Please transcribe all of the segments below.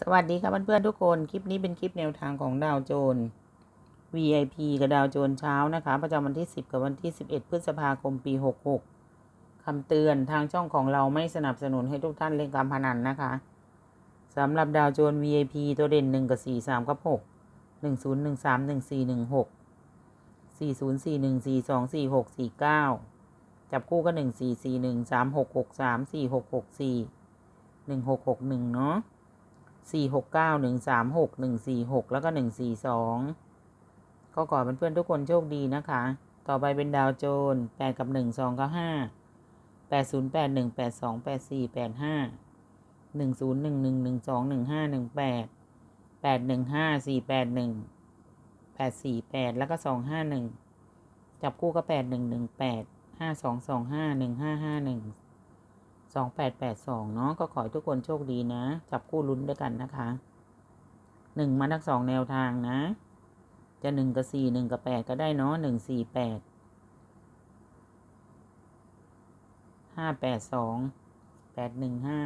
สวัสดีครับเพื่อนๆทุกคน คลิปนี้เป็นคลิปแนวทางของดาวโจน VIP กับดาวโจนเช้านะคะ ประจำวันที่ 10 กับวันที่ 11 พฤษภาคมปี 66คำเตือนทางช่องของเราไม่สนับสนุนให้ทุกท่านเล่นการพนันนะคะสำหรับดาวโจน VIP ตัวเด่น 1 กับ 4 3 กับ 6 1 0 1 3 1 4 1 6 4 0 4 1 4 2 4 6 4 9 จับคู่ก็ 1 4 4 1 3 6 6 3 4 6 6 4 1 6 6 1 เนาะ สี่หกเก้าหนึ่งสามหกหนึ่งสี่หกแล้วก็หนึ่งสี่สองก็ขอเพื่อนๆทุกคนโชคดีนะคะ ต่อไปเป็นดาวโจนแปดกับหนึ่งสองก็ห้าแปดศูนย์แปดหนึ่งแปดสองแปดสี่แปดห้าหนึ่งศูนย์หนึ่งหนึ่งหนึ่งสองหนึ่งห้าหนึ่งแปดแปดหนึ่งห้าสี่แปดหนึ่งแปดสี่แปดแล้วก็สองห้าหนึ่งจับคู่ก็แปดหนึ่งหนึ่งแปดห้าสองสองห้าหนึ่งห้าห้าหนึ่ง สองแปดแปดสองเนาะก็ขอให้ทุกคนโชคดีนะ จับคู่ลุ้นด้วยกันนะคะหนึ่งมาทั้งสองแนวทางนะ จะหนึ่งกับสี่หนึ่งกับแปดก็ได้เนาะหนึ่งสี่แปดห้าแปดสองแปดหนึ่งห้า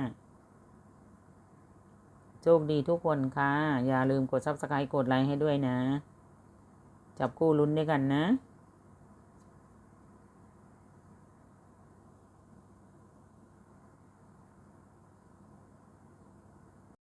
โชคดีทุกคนค่ะ อย่าลืมกดซับสไครต์กดไลค์ให้ด้วยนะ จับคู่ลุ้นด้วยกันนะ